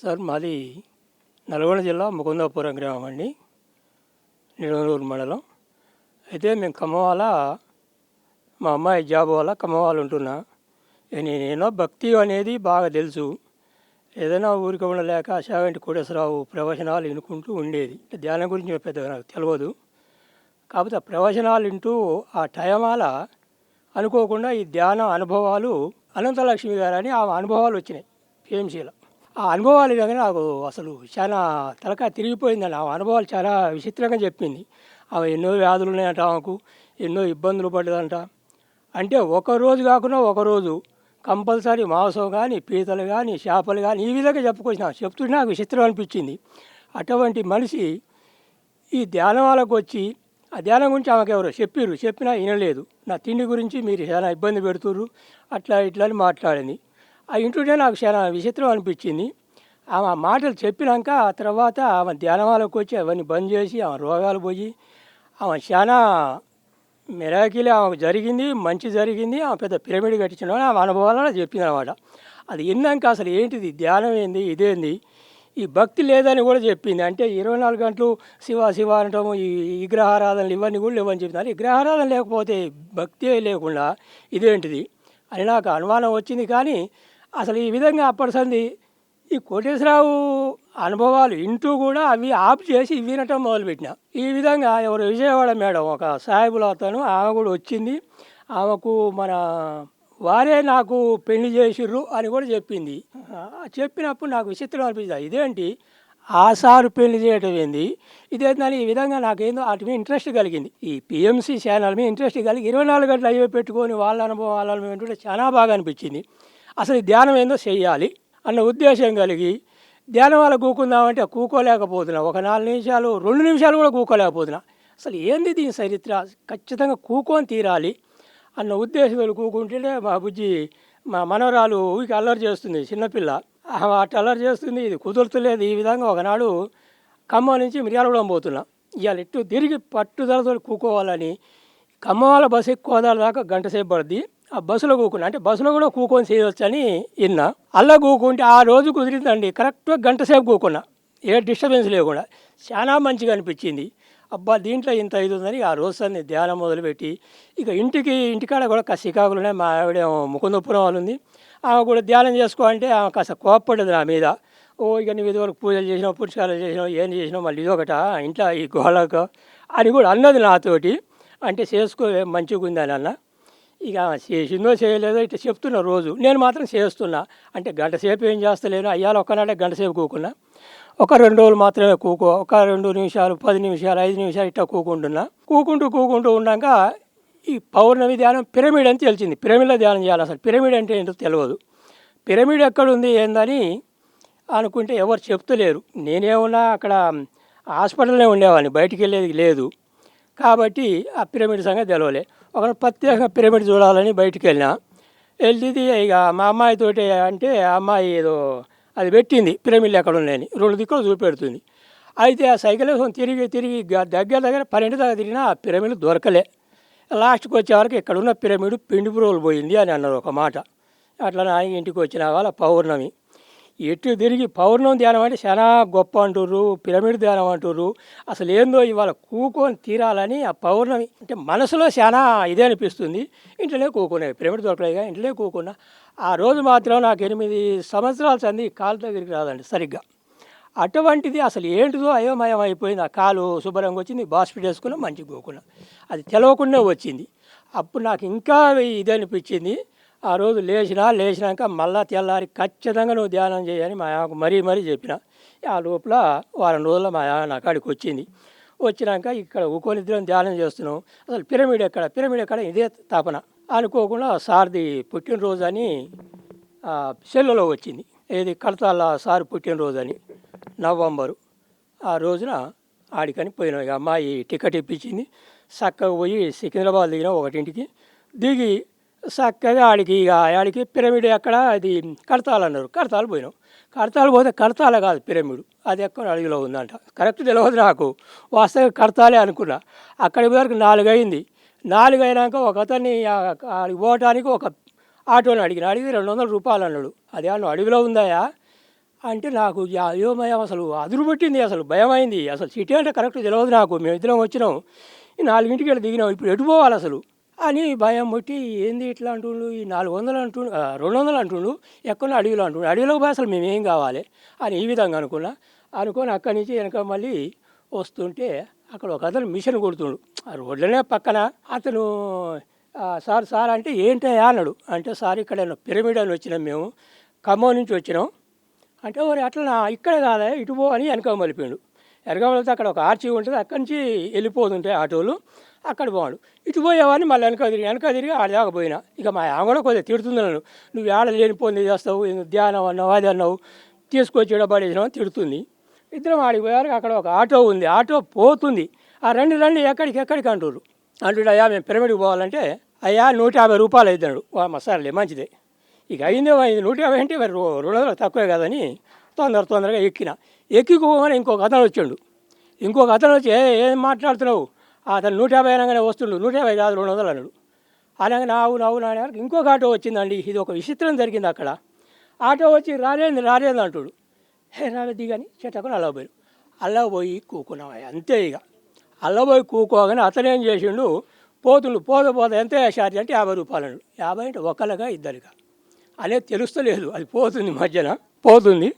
Sir మాది నల్గొండ జిల్లా ముకుందాపురం గ్రామం అండి నిడమలూరు మండలం. అయితే మేము ఖమ్మవాల మా అమ్మాయి జాబ్ వల్ల ఖమ్మవాల ఉంటున్నా. నేనేనో భక్తి అనేది బాగా తెలుసు. ఏదైనా ఊరికి ఉండలేక శాగంటి కోటేశ్వరరావు ప్రవచనాలు వినుకుంటూ ఉండేది. ధ్యానం గురించి పెద్దగా నాకు తెలియదు కాకపోతే ఆ ప్రవచనాలు వింటూ ఆ టైమాల అనుకోకుండా ఈ ధ్యాన అనుభవాలు అనంతలక్ష్మి గారు అని ఆ అనుభవాలు వచ్చినాయి పిఎంసీలో. ఆ అనుభవాలు కానీ నాకు అసలు చాలా తలక తిరిగిపోయిందండి. ఆ అనుభవాలు చాలా విచిత్రంగా చెప్పింది. ఆమె ఎన్నో వ్యాధులు ఉన్నాయంట ఆమెకు ఎన్నో ఇబ్బందులు పడ్డదంట. అంటే ఒక రోజు కాకుండా ఒకరోజు కంపల్సరీ మాంసం కానీ పీతలు కానీ చేపలు కానీ ఈ విధంగా చెప్పుకొచ్చిన చెప్తుంటే నాకు విచిత్రం అనిపించింది. అటువంటి మనిషి ఈ ధ్యానం వాళ్ళకు వచ్చి ఆ ధ్యానం గురించి ఆమెకు ఎవరో చెప్పారు చెప్పినా వినలేదు. నా తిండి గురించి మీరు చాలా ఇబ్బంది పెడుతుర్రు అట్లా ఇట్లా అని మాట్లాడింది. ఆ ఇంటుంటే నాకు చాలా విచిత్రం అనిపించింది. ఆమె ఆ మాటలు చెప్పినాక ఆ తర్వాత ఆమె ధ్యానమాలకు వచ్చి అవన్నీ బంద్ చేసి ఆమె రోగాలు పోయి ఆమె చాలా మిరాకిలే ఆమెకు జరిగింది మంచి జరిగింది ఆమె పెద్ద పిరమిడ్ కట్టించిన ఆమె అనుభవాలను చెప్పింది అనమాట అది విన్నాక అసలు ఏంటిది ధ్యానం ఏంది ఇదేంది? ఈ భక్తి లేదని కూడా చెప్పింది. అంటే ఇరవై నాలుగు గంటలు శివ శివ అనటము ఈ విగ్రహారాధనలు ఇవన్నీ కూడా లేవని చెప్తున్నారు. విగ్రహారాధన లేకపోతే భక్తే లేకుండా ఇదేంటిది అని నాకు అనుమానం వచ్చింది. కానీ అసలు ఈ విధంగా అప్పటి సంది ఈ కోటేశ్వరరావు అనుభవాలు ఇంటూ కూడా అవి ఆఫ్ చేసి వినటం మొదలుపెట్టిన. ఈ విధంగా ఎవరు విజయవాడ మేడం ఒక సాయిబుల అతను ఆమె కూడా వచ్చింది. ఆమెకు మన వారే నాకు పెళ్ళి చేసిర్రు అని కూడా చెప్పింది. చెప్పినప్పుడు నాకు విచిత్రం అనిపించింది. ఇదేంటి? ఆ సారు పెళ్ళి చేయటం ఏంది? ఇదేందని ఈ విధంగా నాకేందో వాటి మీద ఇంట్రెస్ట్ కలిగింది. ఈ పిఎంసీ ఛానల్ మీద ఇంట్రెస్ట్ కలిగి ఇరవై నాలుగు గంటలు అయ్యే పెట్టుకొని వాళ్ళ అనుభవం వాళ్ళ అనుభవం చాలా బాగా అనిపించింది. అసలు ఈ ధ్యానం ఏందో చెయ్యాలి అన్న ఉద్దేశం కలిగి ధ్యానం వల్ల కూకుందామంటే కూకోలేకపోతున్నా. ఒక నాలుగు నిమిషాలు రెండు నిమిషాలు కూడా కూకోలేకపోతున్నా. అసలు ఏంది దీని చరిత్ర? ఖచ్చితంగా కూకొని తీరాలి అన్న ఉద్దేశంతో కూకుంటేనే మా బుజ్జి మా మనవరాలు ఊరికి అల్లరి చేస్తుంది చిన్నపిల్ల అటు అట్ట అల్లరి చేస్తుంది ఇది కుదురుతులేదు. ఈ విధంగా ఒకనాడు ఖమ్మం నుంచి మిర్యాలగూడెం పోతున్నా. ఇవాళ ఇటు తిరిగి పట్టుదలతో కూకోవాలని ఖమ్మం వాళ్ళ బస్సు ఎక్కువ దాకా గంట సేపు పడుద్ది. ఆ బస్సులో కూకున్నా అంటే బస్సులో కూడా కూకొని చేయవచ్చని విన్నా. అలా కూకుంటే ఆ రోజు కుదిరిందండి. కరెక్ట్గా గంట సేపు కూకున్నా. ఏ డిస్టర్బెన్స్ లేకుండా. చాలా మంచిగా అనిపించింది. అబ్బా దీంట్లో ఇంత ఇది ఉందని ఆ రోజు అన్ని ధ్యానం మొదలుపెట్టి ఇక ఇంటికి ఇంటికాడ కూడా కాస్త చికాకులునే మా ఆవిడ ముకుందపురం వాళ్ళు ఉంది. ఆమె కూడా ధ్యానం చేసుకోవాలంటే ఆమె కాస్త కోప్పడదు నా మీద. ఓ ఇక నువ్వు ఇదివరకు పూజలు చేసినావు పురస్కారాలు చేసినావు ఏం చేసినావు మళ్ళీ ఇదొకట ఇంట్లో ఈ గోళకు అని కూడా అన్నది నాతోటి. అంటే చేసుకో మంచిగా ఉందని అన్న. ఇక చేసిందో చేయలేదో ఇట్లా చెప్తున్నా రోజు. నేను మాత్రం చేస్తున్నా. అంటే గంట సేపు ఏం చేస్తలేను. అయ్యాలి ఒక్కనాడే గంట సేపు కూకున్నా. ఒక రెండు రోజులు మాత్రమే కూకో. ఒక రెండు నిమిషాలు పది నిమిషాలు ఐదు నిమిషాలు ఇట్లా కూకుంటున్నా. కూకుంటూ కూకుంటూ ఉన్నాక ఈ పౌర్ణమి ధ్యానం పిరమిడ్ అని తెలిసింది పిరమిడ్లో ధ్యానం చేయాలి అసలు. పిరమిడ్ అంటే ఏంటో తెలియదు పిరమిడ్ ఎక్కడుంది ఏందని అనుకుంటే ఎవరు చెప్తలేరు. నేనేమన్నా అక్కడ హాస్పిటల్నే ఉండేవాడిని. బయటికి వెళ్ళేది లేదు. కాబట్టి ఆ పిరమిడ్ సంగతి తెలవలే. ఒక ప్రత్యేకంగా పిరమిడ్ చూడాలని బయటికి వెళ్ళినా వెళ్ళింది ఇక మా అమ్మాయితోటి అంటే అమ్మాయి ఏదో అది పెట్టింది పిరమిడ్లు ఎక్కడ ఉన్నాయని రెండు దిక్కులు చూపెడుతుంది. అయితే ఆ సైకిల్ వేసుకొని తిరిగి తిరిగి దగ్గర దగ్గర పన్నెండు దాకా తిరిగినా ఆ పిరమిడ్ దొరకలే. లాస్ట్కి వచ్చే వరకు ఇక్కడ ఉన్న పిరమిడ్ పిండి పురుగులు పోయింది అని అన్నారు ఒక మాట. అట్లా నా ఇంటికి వచ్చిన వాళ్ళ పౌర్ణమి. ఎటు తిరిగి పౌర్ణం ధ్యానం అంటే చాలా గొప్ప అంటుర్రు పిరమిడ్ ధ్యానం అంటుర్రు. అసలు ఏందో ఇవాళ కూకొని తీరాలని ఆ పౌర్ణమి అంటే మనసులో చాలా ఇదే అనిపిస్తుంది. ఇంట్లోనే కూకునే పిరమిడ్ దొరకలేగా ఇంట్లోనే కూకున్నా. ఆ రోజు మాత్రం నాకు ఎనిమిది సంవత్సరాలు సంది కాలు దగ్గరికి రాదండి సరిగ్గా. అటువంటిది అసలు ఏంటిదో అయోమయం అయిపోయింది. ఆ కాలు శుభ్రంగా వచ్చింది బాస్పిట్ వేసుకున్నా మంచిగా కూకున్నా. అది తెలవకుండా వచ్చింది. అప్పుడు నాకు ఇంకా ఇది అనిపించింది. ఆ రోజు లేచినా లేచినాక మళ్ళా తెల్లారి ఖచ్చితంగా నువ్వు ధ్యానం చేయని మా ఆమెకు మరీ మరీ చెప్పిన. ఆ లోపల వారం రోజుల్లో మా ఆమె నా కాడికి వచ్చింది. వచ్చినాక ఇక్కడ ఉకోనిద్రం ధ్యానం చేస్తున్నాం. అసలు పిరమిడ్ ఎక్కడ? పిరమిడ్ ఎక్కడ? ఇదే తాపన. అనుకోకుండా సార్ది పుట్టినరోజు అని సెల్లులో వచ్చింది. ఏది? కడతాల సార్ పుట్టినరోజు అని నవంబరు. ఆ రోజున ఆడికని పోయినాం. ఇక అమ్మాయి టికెట్ ఇప్పించింది. చక్కగా పోయి సికింద్రాబాద్ దిగిన ఒకటింటికి. దిగి చక్కగా ఆడికి ఇక ఆడికి పిరమిడ్ ఎక్కడ అది కడతాలన్నారు కడతాలు పోయినాం. కడతాలు పోతే కడతాలే కాదు పిరమిడ్. అది ఎక్కడ అడవిలో ఉందంట. కరెక్ట్ తెలియదు నాకు. వాస్తవంగా కడతాలే అనుకున్నా. అక్కడి వరకు నాలుగు అయింది నాలుగు అయినాక ఒక అతన్ని ఆడికి పోవటానికి ఒక ఆటోని అడిగిన. అడిగి రెండు వందల రూపాయలు అన్నాడు. అదే అన్న అడవిలో ఉందాయా? అంటే నాకు అయోమయం అసలు. అదురు పట్టింది అసలు. భయం అయింది అసలు సిటీ అంటే కరెక్ట్ తెలియదు నాకు. మేము ఇద్దరం వచ్చినాం. ఈ నాలుగింటికి వెళ్ళి దిగినాం. ఇప్పుడు ఎటు పోవాలి అసలు? అని భయం పుట్టి ఏంది ఇట్లా అంటుండు? ఈ నాలుగు వందలు అంటుండు రెండు వందలు అంటుండు ఎక్కడ అడవిలో అంటుండు. అడవిలోకి పోయి అసలు మేము ఏం కావాలి? అని ఈ విధంగా అనుకున్నా. అనుకొని అక్కడి నుంచి వెనక మళ్ళీ వస్తుంటే అక్కడ ఒక అతను మిషన్ కొడుతుండు. ఆ రోడ్లనే పక్కన అతను సార్ సార్ అంటే ఏంటయ్యా? అన్నాడు. అంటే సార్ ఇక్కడ పిరమిడ్ అని వచ్చినాం మేము. ఖమ్మం నుంచి వచ్చినాం. అంటే మరి అట్లా ఇక్కడ కాదా? ఇటు పో అని వెనక మలిపిండు ఎరగా వెళ్తే అక్కడ ఒక ఆర్చి ఉంటుంది. అక్కడి నుంచి వెళ్ళిపోతుంటాయి ఆటోలు. అక్కడ పోవాడు ఇటు పోయేవాడిని మళ్ళీ వెనక తిరిగి వెనక తిరిగి ఆడదాకా పోయినా. ఇక మా ఆమె కూడా కొద్దిగా తిడుతుంది నన్ను. నువ్వు ఆడ లేనిపోయింది చేస్తావు? ధ్యానం అన్నావు? అది అన్నావు? తీసుకొచ్చి ఈడ పడేసినావు? తిడుతుంది. ఇద్దరం ఆడికి పోయారు అక్కడ ఒక ఆటో ఉంది. ఆటో పోతుంది. ఆ రండి రండి ఎక్కడికి ఎక్కడికి అంటారు అంటుండే అయ్యా మేము పిరమిడ్కి పోవాలంటే అయ్యా నూట యాభై రూపాయలు అవుతున్నాడు మా మంచిదే. ఇక అయిందే అయింది నూట యాభై అంటే మరి రెండు వందలు తక్కువే కదని తొందర తొందరగా ఎక్కిన. ఎక్కిపోగానే ఇంకొక అతను వచ్చాడు. ఇంకొక అతను వచ్చి "ఏ, ఏం మాట్లాడుతున్నావు? అతను నూట యాభై అనగానే వస్తుండు. నూట యాభై కాదు రెండు వందలు అన్నాడు. అలాగే నావు నావు నానే ఇంకొక ఆటో వచ్చిందండి. ఇది ఒక విచిత్రం జరిగింది అక్కడ. ఆటో వచ్చి రాలేదు రాలేదు అంటాడు. హే రాలేదు దిగని చెట్టకొని అల్లబోయారు అల్లబోయి అలా పోయి కూకున్నాం అంతే ఇక. అల్లబోయి పోయి కూకోగానే అతను ఏం చేసిండు? పోతుండు. పోతే పోతే ఎంత ఛార్జ్ అంటే యాభై రూపాయలు అన్నాడు. యాభై అంటే ఒకళ్ళగా ఇద్దరిగా అనేది తెలుస్తలేదు. అది పోతుంది మధ్యన. పోతుంది.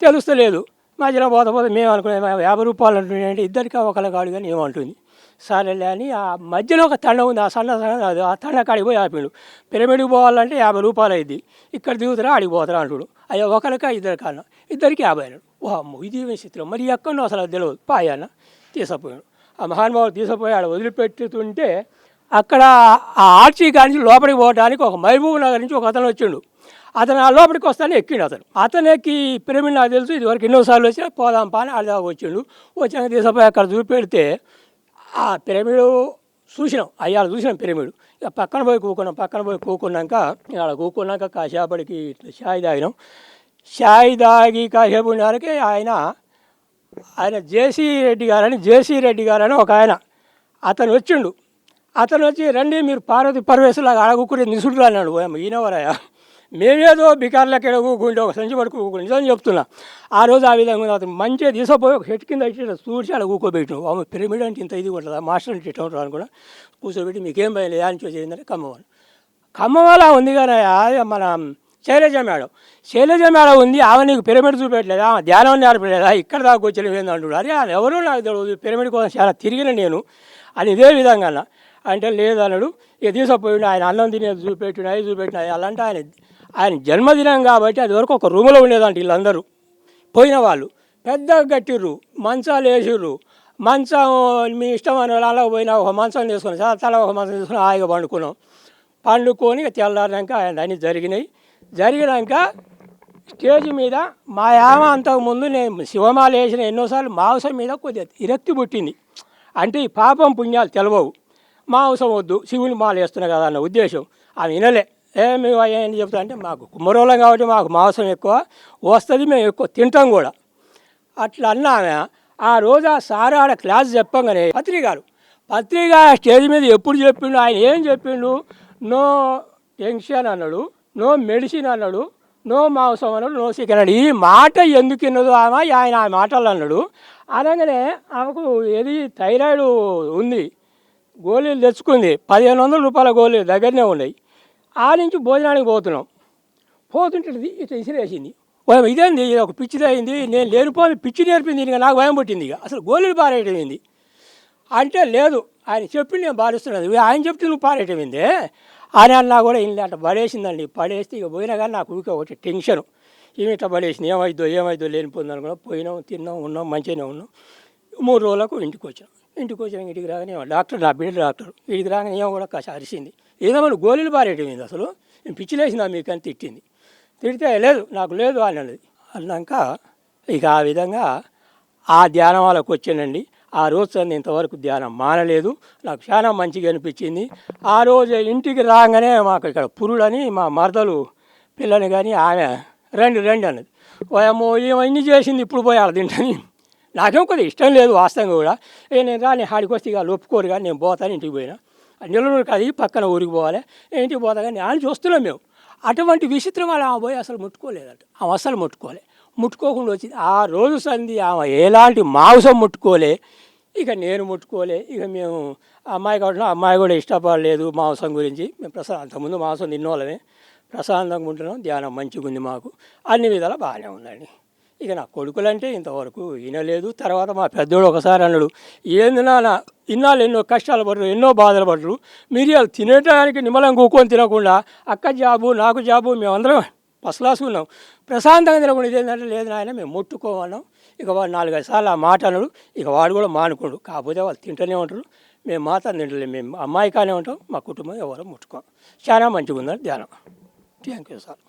తెలుస్తలేదు. మధ్యలో పోత పోతే మేము అనుకునే యాభై రూపాయలు అంటుండే ఇద్దరికి ఒకళ్ళ కాడు కానీ ఏమంటుంది సరేలే అని ఆ మధ్యలో ఒక తండ ఉంది ఆ సన్న సన్న ఆ తండ కాడికి పోయి ఆపిండు. పిరమిడ్కి పోవాలంటే యాభై రూపాయలు అయింది. ఇక్కడ దిగుతారా ఆడికి పోతారా అంటుడు. అయ్యో ఒకరికా ఇద్దరు కాను ఇద్దరికి యాభై అన్నాడు. ఓ అమ్మ ఇది చిత్రం? మరి ఎక్కడో అసలు అది తెలియదు పాయన్న తీసుకుపోయాడు. ఆ మహానుభావుడు తీసుకుపోయి ఆడ వదిలిపెట్టుతుంటే అక్కడ ఆ ఆర్చి నుంచి లోపలికి పోవడానికి ఒక మహబూబ్ నగర్ నుంచి ఒక అతను వచ్చిండు. అతను ఆ లోపలికి వస్తానే ఎక్కిండు అతను. అతను ఎక్కి పిరమిడ్ నాకు తెలుసు ఇదివరకు ఎన్నోసార్లు వచ్చినా పోదాం పా అని దాకా వచ్చిండు. వచ్చాక తీసుకుపోయి అక్కడ చూపెడితే ఆ పిరమిడ్ చూసినాం అయ్యాల చూసినాం పిరమిడ్. ఇక పక్కన పోయి కూకున్నాం పక్కన పోయి కూకున్నాక అక్కడ కూకున్నాక కాసేపటికి షాయి తాగినాం. షాయి తాగి కాసేపు ఉండడానికి ఆయన ఆయన జేసీ రెడ్డి గారని జేసీ రెడ్డి గారని ఒక ఆయన అతను వచ్చిండు. అతను వచ్చి రండి మీరు పార్వతి పరమేశ్వరలాగా అడగుకుని నిసుడు అన్నాడు. ఈయనవరయ్యా? మేమేదో బికార్లకి గుండె ఒక సంచి పడుకు నిజం చెప్తున్నా. ఆ రోజు ఆ విధంగా అతను మంచిగా తీసుకుపోయి ఒక హెట్ కింద ఇచ్చి చూసి అలా కూకోబెట్టినాం ఆమె పిరమిడ్ అంటే ఇంత ఇది ఉంటుందా మాస్టర్ అంటే ఇట్లా ఉంటారు అనుకున్నా. కూర్చోబెట్టి మీకేం భయం లేదా. అని చేసిందంటే కమ్మవాళ్ళు ఖమ్మంలో ఉంది కానీ అది మన శైలజ మేడం. శైలజ మేడం ఉంది. ఆమె నీకు పిరమిడ్ చూపెట్టలేదా? ఆమె ధ్యానం నేర్పలేదా ఇక్కడ దాకా వచ్చిన ఏంది అంటున్నాడు. అరే అది ఎవరో నాకు తెలియదు. పిరమిడ్ కోసం చాలా తిరిగిన నేను. అని ఇదే విధంగా అంటే లేదన్నాడు ఇక తీసుకుపోయిండు. ఆయన అన్నం తినేది చూపెట్టిన అవి చూపెట్టిన అలాంటి ఆయన ఆయన జన్మదినం కాబట్టి అది వరకు ఒక రూమ్లో ఉండేదంట వీళ్ళందరూ. పోయిన వాళ్ళు పెద్దగా కట్టిర్రు మంచాలు వేసిర్రు. మంచం మీ ఇష్టం అలా పోయినా ఒక మంచం తీసుకుని తల ఒక మంచం తీసుకుని హాయిగా పండుకున్నాం. పండుకొని తెల్లారినాక ఆయన అన్నీ జరిగినాయి. జరిగినాక స్టేజ్ మీద మా యామ అంతకుముందు నేను శివమాల వేసిన ఎన్నోసార్లు మాంసం మీద కొద్దిగా విరక్తి పుట్టింది. అంటే ఈ పాపం పుణ్యాలు తెలవవు. మాంసం వద్దు శివుని మాల వేస్తున్నా కదా అన్న ఉద్దేశం. ఆమె వినలే. ఏ మేము ఏం చెప్తా అంటే మాకు కుమ్మరోళం కాబట్టి మాకు మాంసం ఎక్కువ వస్తుంది మేము ఎక్కువ తింటాం కూడా. అట్లా అన్నామె. ఆ రోజు ఆ సార్ ఆడ క్లాస్ చెప్పంగానే పత్రికారు పత్రిక స్టేజ్ మీద ఎప్పుడు చెప్పిండు ఆయన ఏం చెప్పిండు? నో టెన్షన్ అన్నాడు నో మెడిసిన్ అన్నాడు నో మాంసం అన్నాడు నో చికెన్ అన్నాడు. ఈ మాట ఎందుకు విన్నదో ఆమె? ఆయన ఆ మాటలు అన్నాడు. అనగానే ఆమెకు ఏది థైరాయిడ్ ఉంది గోళీలు తెచ్చుకుంది. పదిహేను వందల రూపాయల గోళీలు దగ్గరనే ఉన్నాయి. ఆ నుంచి భోజనానికి పోతున్నాం. పోతుంటే ఇట్లా ఇసిరేసింది. ఇదేంది? ఇది ఒక పిచ్చిది అయింది నేను లేనిపోయి పిచ్చి నేర్పింది. ఇక నాకు భయం పుట్టింది ఇక. అసలు గోళీలు పారేయటమైంది? అంటే లేదు. ఆయన చెప్పి నేను భావిస్తున్నాను ఆయన చెప్తే నువ్వు పారేయటమైంది? ఆయన అన్నా కూడా ఇల్లు అట్లా పడేసిందండి. పడేస్తే ఇక పోయినా కానీ నాకు ఊరికే ఒకటి టెన్షన్. ఇవి ఇట్లా పడేసింది. ఏమైద్దో ఏమైద్దో లేనిపోయింది అనుకున్నా పోయినాం తిన్నాం ఉన్నాం మంచిగానే ఉన్నాం. మూడు రోజులకు ఇంటికి వచ్చాం ఇంటికి వచ్చినాక ఇంటికి రాగానే డాక్టర్ నా బిడ్డ డాక్టర్. ఇంటికి రాగానే ఏమో కూడా కాస్త అరిసింది. ఏదో మన గోళీలు పారేయటమైంది అసలు? నేను పిచ్చిలేసిందా మీకు అని తిట్టింది. తిడితే లేదు నాకు లేదు అని అన్నది. అన్నాక ఇక ఆ విధంగా ఆ ధ్యానం వాళ్ళకి వచ్చానండి. ఆ రోజు నేను ఇంతవరకు ధ్యానం మానలేదు. నాకు చాలా మంచిగా అనిపించింది. ఆ రోజు ఇంటికి రాగానే మాకు ఇక్కడ పురుడని మా మరదలు పిల్లని కానీ ఆమె రండి రండి అన్నది. ఓయమ్మో ఏమన్నీ చేసింది ఇప్పుడు పోయి ఆడ తింటని నాకేం కొద్దిగా ఇష్టం లేదు వాస్తవంగా కూడా. ఏ నేను రా నేను హాడికి వస్తే ఇక వాళ్ళు ఒప్పుకోరు కానీ నేను పోతాను ఇంటికి పోయినా. నెల్లూరు కాదు పక్కన ఊరికి పోవాలి. ఇంటికి పోతా కానీ ఆయన చూస్తున్నాం మేము. అటువంటి విచిత్రం వాళ్ళు ఆమె పోయి అసలు ముట్టుకోలేదట. ఆమె అసలు ముట్టుకోలే. ముట్టుకోకుండా వచ్చింది. ఆ రోజు సంధి ఆమె ఎలాంటి మాంసం ముట్టుకోలే. ఇక నేను ముట్టుకోలే. ఇక మేము అమ్మాయి కాబట్టి అమ్మాయి కూడా ఇష్టపడలేదు మాంసం గురించి. మేము ప్రసా అంతకుముందు మాంసం తిన్నోళ్ళమే. ప్రశాంతంగా ఉంటున్నాం. ధ్యానం మంచిగా ఉంది మాకు. అన్ని విధాలా బాగానే ఉందండి. ఇక నా కొడుకులంటే ఇంతవరకు వినలేదు. తర్వాత మా పెద్దోడు ఒకసారి అన్నాడు ఏంది నాన్న ఇన్నాళ్ళు ఎన్నో కష్టాలు పడరు ఎన్నో బాధలు పడరు. మిరియాలు తినేటానికి నిమ్మలం కూకొని తినకుండా అక్క జాబు నాకు జాబు మేమందరం ఫస్ట్ ఉన్నాం. ప్రశాంతంగా తినకుండా ఇదేంటంటే లేదు నాయన మేము ముట్టుకోమన్నాం. ఇక వాడు నాలుగైదు సార్లు ఆ మాట అన్నాడు. ఇక వాడు కూడా మానుకోడు. కాకపోతే వాళ్ళు తింటూనే ఉంటారు. మేము మాత్రం తింటలేము మేము అమ్మాయి కానీ ఉంటాం. మా కుటుంబం ఎవరో ముట్టుకోం. చాలా మంచిగా ఉందని ధ్యానం. Thank you sir